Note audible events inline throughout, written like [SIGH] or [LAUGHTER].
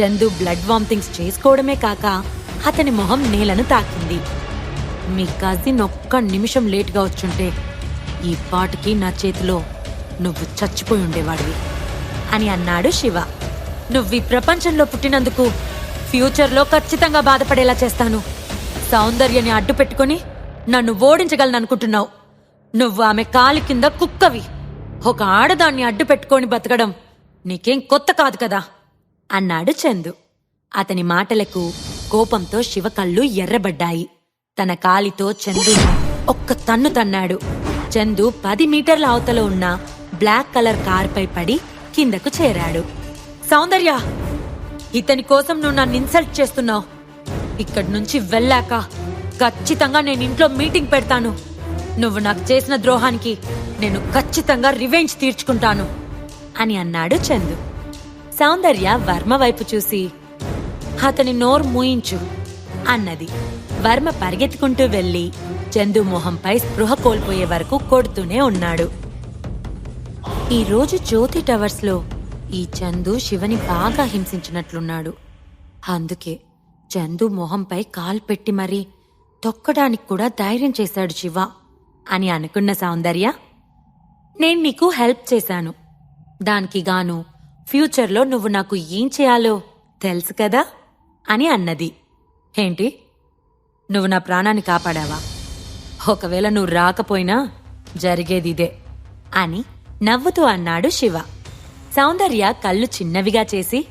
Chandu blood vomitings చేసుకోవడమే కాక అతని మొహం నేలను తాకింది. మీ కజిన్ ఒక్క నిమిషం లేట్గా వచ్చుంటే ఈ పాటికి నా చేతిలో నువ్వు చచ్చిపోయి ఉండేవాడివి అని అన్నాడు శివ. నువ్వు ఈ ప్రపంచంలో పుట్టినందుకు ఫ్యూచర్లో ఖచ్చితంగా బాధపడేలా చేస్తాను. సౌందర్యని అడ్డు పెట్టుకుని నన్ను ఓడించగలను అనుకుంటున్నావు నువ్వు ఆమె కాలి కింద కుక్కవి. ఒక ఆడదాన్ని అడ్డు పెట్టుకొని బతకడం నీకేం కొత్త కాదు కదా? అన్నాడు చందు. అతని మాటలకు కోపంతో శివ కళ్ళు ఎర్రబడ్డాయి. తన కాలితో చందు ఒక్క తన్ను తన్నాడు. చందు పది మీటర్ల అవతల ఉన్న బ్లాక్ కలర్ కార్పై పడి కిందకు చేరాడు. సౌందర్య ఇతని కోసం నువ్వు నన్ను ఇన్సల్ట్ చేస్తున్నావు. ఇక్కడి నుంచి వెళ్ళాక ఖచ్చితంగా నేను ఇంట్లో మీటింగ్ పెడతాను. నువ్వు నాకు చేసిన ద్రోహానికి నేను ఖచ్చితంగా రివెంజ్ తీర్చుకుంటాను అని అన్నాడు చందు. సౌందర్య వర్మ వైపు చూసి అతని నోరు మూయించు అన్నది. వర్మ పరిగెత్తుకుంటూ వెళ్ళి చందు మొహంపై స్పృహ కోల్పోయే వరకు కొడుతూనే ఉన్నాడు. ఈరోజు జ్యోతి టవర్స్లో ఈ చందు శివని బాగా హింసించినట్లున్నాడు. అందుకే చందు మొహంపై కాలు పెట్టి మరీ తొక్కడానికి కూడా ధైర్యం చేశాడు శివ అని అనుకున్న సౌందర్య నేను నీకు హెల్ప్ చేశాను. దానికి గాను ఫ్యూచర్లో నువ్వు నాకు ఏం చేయాలో తెలుసు కదా అని అన్నది. ఏంటి? నువ్వు నా ప్రాణాన్ని కాపాడావా? ఒకవేళ నువ్వు రాకపోయినా జరిగేది ఇదే అని నవ్వుతూ అన్నాడు శివ. సౌందర్య కళ్ళు చిన్నవిగా చేసి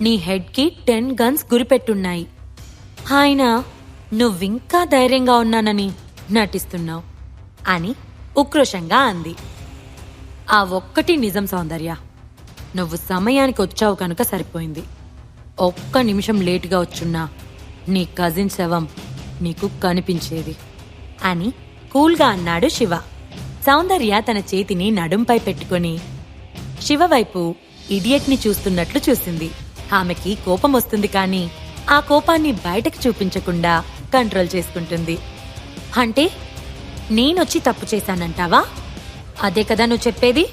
నీ హెడ్కి టెన్ గన్స్ గురిపెట్టున్నాయి. ఆయన నువ్వింకా ధైర్యంగా ఉన్నానని నటిస్తున్నావు అని ఉక్రోషంగా అంది. ఆ ఒక్కటి నిజం సౌందర్య. నువ్వు సమయానికి వచ్చావు కనుక సరిపోయింది. ఒక్క నిమిషం లేటుగా వచ్చున్నా నీ కజిన్ శవం నీకు కనిపించేది. అని కూల్గా అన్నాడు శివ. సౌందర్య తన చేతిని నడుంపై పెట్టుకొని శివ వైపు ఇడియట్ని చూస్తున్నట్లు చూసింది. ఆమెకి కోపం వస్తుంది కానీ ఆ కోపాన్ని బయటకు చూపించకుండా కంట్రోల్ చేసుకుంటుంది. అంటే నేనొచ్చి తప్పు చేశానంటావా? అదే కదా నువ్వు చెప్పేది?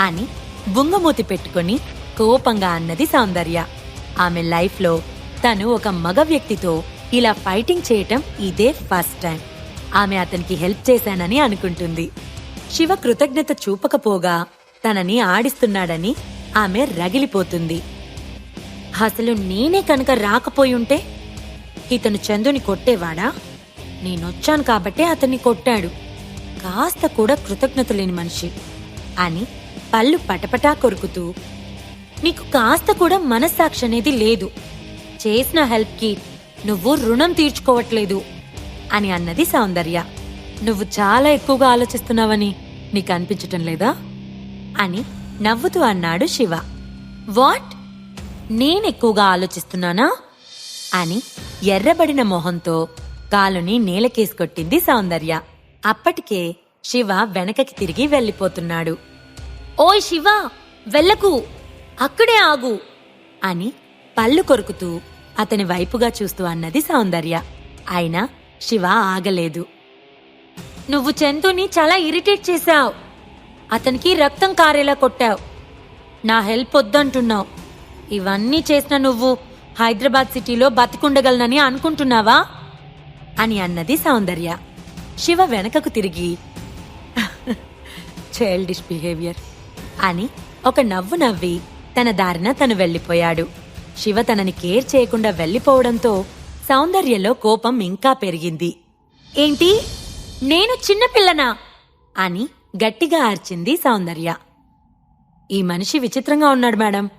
అని బుంగమూతి పెట్టుకొని కోపంగా అన్నది సౌందర్య. ఆమె లైఫ్లో తను ఒక మగ వ్యక్తితో ఇలా ఫైటింగ్ చేయటం ఇదే ఫస్ట్ టైం. ఆమె అతనికి హెల్ప్ చేశానని అనుకుంటుంది. శివ కృతజ్ఞత చూపకపోగా తనని ఆడిస్తున్నాడని ఆమె రగిలిపోతుంది. అసలు నేనే కనుక రాకపోయుంటే? ఇతను చందుని కొట్టేవాడా? నేనొచ్చాను కాబట్టే అతన్ని కొట్టాడు. కాస్త కూడా కృతజ్ఞత లేని మనిషి అని పళ్ళు పటపటా కొరుకుతూ నీకు కాస్త కూడా మనస్సాక్షి అనేది లేదు. చేసిన హెల్ప్కి నువ్వు రుణం తీర్చుకోవట్లేదు అని అన్నది సౌందర్య. నువ్వు చాలా ఎక్కువగా ఆలోచిస్తున్నావని నీకు అనిపించటం లేదా? అని నవ్వుతూ అన్నాడు శివ. వాట్? నేనెక్కువగా ఆలోచిస్తున్నానా? అని ఎర్రబడిన మొహంతో కాలుని నేలకేసుకొట్టింది సౌందర్య. అప్పటికే శివ వెనకకి తిరిగి వెళ్ళిపోతున్నాడు. ఓయ్ శివ వెళ్ళకు. అక్కడే ఆగు అని పళ్ళు కొరుకుతూ అతని వైపుగా చూస్తూ అన్నది సౌందర్య. అయినా శివ ఆగలేదు. నువ్వు చంతుని చాలా ఇరిటేట్ చేశావు. అతనికి రక్తం కారేలా కొట్టావు. నా హెల్ప్ వద్దంటున్నావు. ఇవన్నీ చేసిన నువ్వు హైదరాబాద్ సిటీలో బతికుండగలనని అనుకుంటున్నావా? అని అన్నది సౌందర్య. శివ వెనకకు తిరిగి [LAUGHS] చైల్డిష్ బిహేవియర్ అని ఒక నవ్వు నవ్వి తన దారిన తను వెళ్ళిపోయాడు. శివ తనని కేర్ చేయకుండా వెళ్ళిపోవడంతో సౌందర్యలో కోపం ఇంకా పెరిగింది. ఏంటి? నేను చిన్నపిల్లనా అని గట్టిగా ఆర్చింది సౌందర్య. ఈ మనిషి విచిత్రంగా ఉన్నాడు మేడం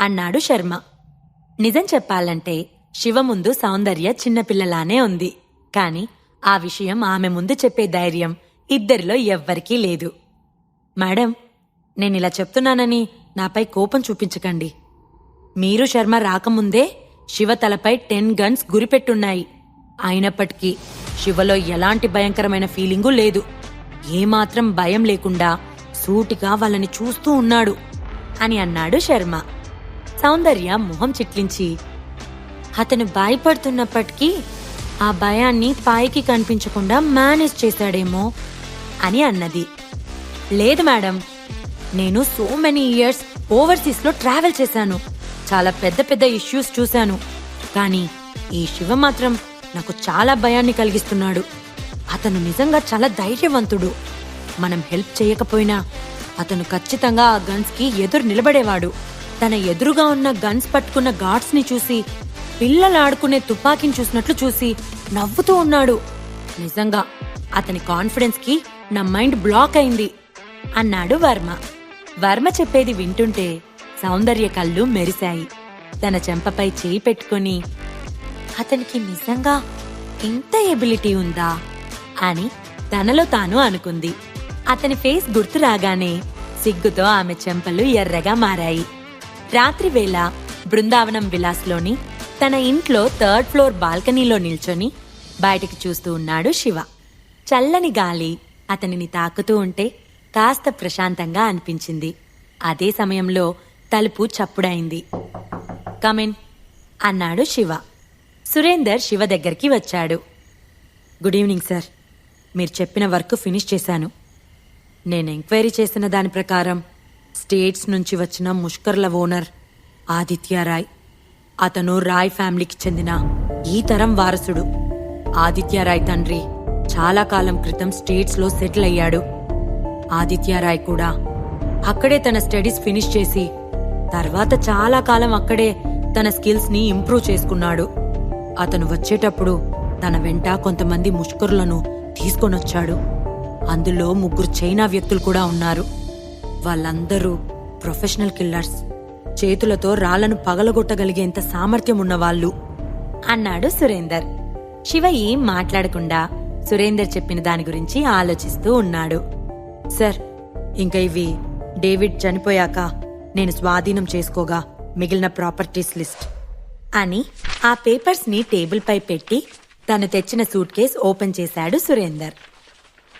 అన్నాడు శర్మ. నిజం చెప్పాలంటే శివ ముందు సౌందర్య చిన్నపిల్లలానే ఉంది. కాని ఆ విషయం ఆమె ముందు చెప్పే ధైర్యం ఇద్దరిలో ఎవ్వరికీ లేదు. మేడం నేనిలా చెప్తున్నానని నాపై కోపం చూపించకండి. మీరు శర్మ రాకముందే శివ తలపై టెన్ గన్స్ గురిపెట్టున్నాయి. అయినప్పటికీ శివలో ఎలాంటి భయంకరమైన ఫీలింగు లేదు. ఏమాత్రం భయం లేకుండా సూటిగా వాళ్ళని చూస్తూ ఉన్నాడు అని అన్నాడు శర్మ. సౌందర్య మొహం చిట్లించి అతను భయపడుతున్నప్పటికీ ఆ భయాన్ని పైకి కనిపించకుండా మేనేజ్ చేశాడేమో అని అన్నది. లేదు మేడం నేను సో మెనీ ఇయర్స్ ఓవర్సీస్లో ట్రావెల్ చేశాను. చాలా పెద్ద పెద్ద ఇష్యూస్ చూశాను. కానీ ఈ శివ మాత్రం నాకు చాలా భయాన్ని కలిగిస్తున్నాడు. అతను నిజంగా చాలా ధైర్యవంతుడు. మనం హెల్ప్ చేయకపోయినా అతను ఖచ్చితంగా ఆ గన్స్కి ఎదురు నిలబడేవాడు. తన ఎదురుగా ఉన్న గన్స్ పట్టుకున్న గార్డ్స్ని చూసి పిల్లలు ఆడుకునే తుపాకీని చూసినట్లు చూసి నవ్వుతూ ఉన్నాడు. నిజంగా అతని కాన్ఫిడెన్స్కి నా మైండ్ బ్లాక్ అయింది అన్నాడు వర్మ. వర్మ చెప్పేది వింటుంటే సౌందర్య కళ్ళు మెరిశాయి. తన చెంపపై చేయి పెట్టుకుని అతనికి నిజంగా ఇంత ఎబిలిటీ ఉందా? అని తనలో తాను అనుకుంది. అతని ఫేస్ గుర్తు రాగానే సిగ్గుతో ఆమె చెంపలు ఎర్రగా మారాయి. రాత్రి వేళ బృందావనం విలాస్లోని తన ఇంట్లో థర్డ్ ఫ్లోర్ బాల్కనీలో నిల్చొని బయటికి చూస్తూ ఉన్నాడు శివ. చల్లని గాలి అతనిని తాకుతూ ఉంటే కాస్త ప్రశాంతంగా అనిపించింది. అదే సమయంలో తలుపు చప్పుడైంది. కమిన్ అన్నాడు శివ. సురేందర్ శివ దగ్గరికి వచ్చాడు. Good evening sir. మీరు చెప్పిన వర్క్ ఫినిష్ చేశాను. నేను ఎంక్వైరీ చేసిన దాని ప్రకారం స్టేట్స్ నుంచి వచ్చిన ముష్కర్ల ఓనర్ ఆదిత్య రాయ్. అతను రాయ్ ఫ్యామిలీకి చెందిన ఈ తరం వారసుడు. ఆదిత్య రాయ్ తండ్రి చాలా కాలం క్రితం స్టేట్స్లో సెటిల్ అయ్యాడు. ఆదిత్య రాయ్ కూడా. అక్కడే తన స్టడీస్ ఫినిష్ చేసి తర్వాత చాలా కాలం అక్కడే తన స్కిల్స్ని ఇంప్రూవ్ చేసుకున్నాడు. అతను వచ్చేటప్పుడు తన వెంట కొంతమంది ముష్కరులను తీసుకొనొచ్చాడు. అందులో ముగ్గురు చైనా వ్యక్తులు కూడా ఉన్నారు. వాళ్ళందరూ ప్రొఫెషనల్ కిల్లర్స్. చేతులతో రాళ్ళను పగలగొట్టగలిగేంత సామర్థ్యం ఉన్నవాళ్ళు. అన్నాడు సురేందర్. శివ ఏం మాట్లాడకుండా సురేందర్ చెప్పిన దాని గురించి ఆలోచిస్తూ ఉన్నాడు. సార్ ఇంకా ఇవి డేవిడ్ చనిపోయాక నేను స్వాధీనం చేసుకోగా మిగిలిన ప్రాపర్టీస్ లిస్ట్. అని ఆ పేపర్స్ని టేబుల్పై పెట్టి తను తెచ్చిన సూట్ కేస్ ఓపెన్ చేశాడు సురేందర్.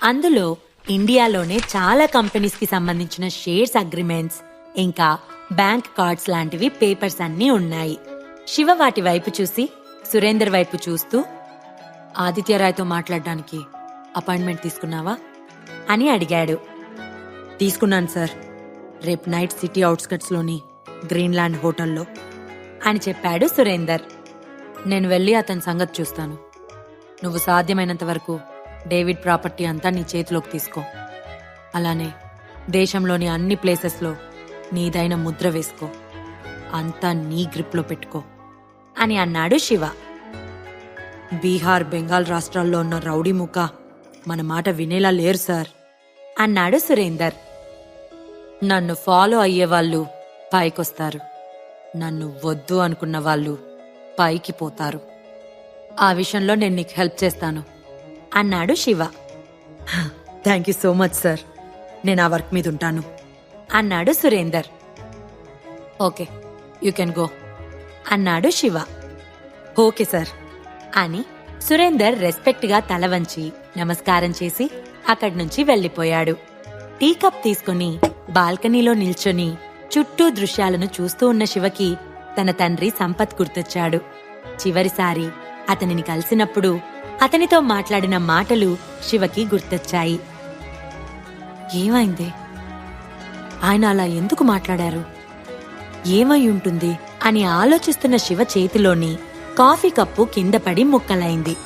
అందులో ఇండియాలోనే చాలా కంపెనీస్కి సంబంధించిన షేర్స్ అగ్రిమెంట్స్ ఇంకా బ్యాంక్ కార్డ్స్ లాంటివి పేపర్స్ అన్నీ ఉన్నాయి. శివ వాటి వైపు చూసి సురేందర్ వైపు చూస్తూ ఆదిత్యరాయ్తో మాట్లాడడానికి అపాయింట్మెంట్ తీసుకున్నావా? అని అడిగాడు. తీసుకున్నాను సార్. రేపు నైట్ సిటీ అవుట్స్కట్స్లోని గ్రీన్లాండ్ హోటల్లో అని చెప్పాడు సురేందర్. నేను వెళ్ళి అతని సంగతి చూస్తాను. నువ్వు సాధ్యమైనంత వరకు డేవిడ్ ప్రాపర్టీ అంతా నీ చేతిలోకి తీసుకో. అలానే దేశంలోని అన్ని ప్లేసెస్లో నీదైన ముద్ర వేసుకో. అంతా నీ గ్రిప్లో పెట్టుకో అని అన్నాడు శివ. బీహార్ బెంగాల్ రాష్ట్రాల్లో ఉన్న రౌడీ ముఖ మన మాట వినేలా లేరు సార్. అన్నాడు సురేందర్. నన్ను ఫాలో అయ్యేవాళ్ళు పైకొస్తారు. నన్ను వద్దు అనుకున్న వాళ్ళు పైకి పోతారు. ఆ విషయంలో నేను నీకు హెల్ప్ చేస్తాను అన్నాడు Shiva. Thank you so much sir. నేను ఆ వర్క్ మీద ఉంటాను అన్నాడు Surender. Okay you can go అన్నాడు శివ. Okay sir. అని సురేందర్ రెస్పెక్ట్గా తల వంచి నమస్కారం చేసి అక్కడి నుంచి వెళ్ళిపోయాడు. టీ కప్ తీసుకుని బాల్కనీలో నిల్చొని చుట్టూ దృశ్యాలను చూస్తూ ఉన్న శివకి తన తండ్రి సంపత్ గుర్తొచ్చాడు. చివరిసారి అతనిని కలిసినప్పుడు అతనితో మాట్లాడిన మాటలు శివకి గుర్తొచ్చాయి. ఏమైంది? ఆయన అలా ఎందుకు మాట్లాడారు? ఏమై ఉంటుంది అని ఆలోచిస్తున్న శివ చేతిలోని కాఫీ కప్పు కింద పడి ముక్కలైంది.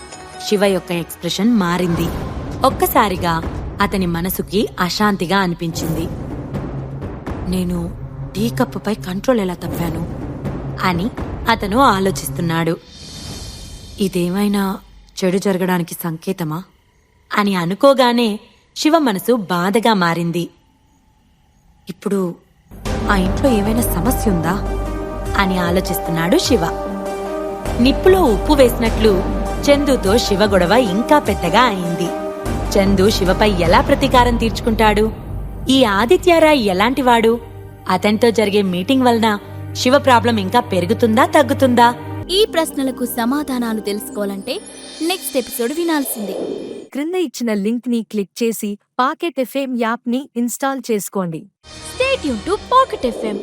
శివ యొక్క ఎక్స్ప్రెషన్ మారింది. ఒక్కసారిగా అతని మనసుకి అశాంతిగా అనిపించింది. నేను టీ కప్పుపై కంట్రోల్ ఎలా తప్పాను? అని అతను ఆలోచిస్తున్నాడు. ఇదేమైనా చెడు జరగడానికి సంకేతమా? అని అనుకోగానే శివ మనసు బాధగా మారింది. ఇప్పుడు ఆ ఇంట్లో ఏమైనా సమస్య ఉందా? అని ఆలోచిస్తున్నాడు శివ. నిప్పులో ఉప్పు వేసినట్లు చందుతో శివ గొడవ ఇంకా పెద్దగా అయింది. చందు శివపై ఎలా ప్రతీకారం తీర్చుకుంటాడు? ఈ ఆదిత్యరాయ్ ఎలాంటివాడు అతనితో జరిగే మీటింగ్ వలన శివ ప్రాబ్లం ఇంకా పెరుగుతుందా తగ్గుతుందా? ఈ ప్రశ్నలకు సమాధానాలు తెలుసుకోవాలంటే నెక్స్ట్ ఎపిసోడ్ వినాల్సిందే. క్రింద ఇచ్చిన లింక్ని క్లిక్ చేసి పాకెట్ ఎఫ్ఎం యాప్ని ఇన్స్టాల్ చేసుకోండి. స్టేట్ యూన్ టు పాకెట్ ఎఫ్ఎం.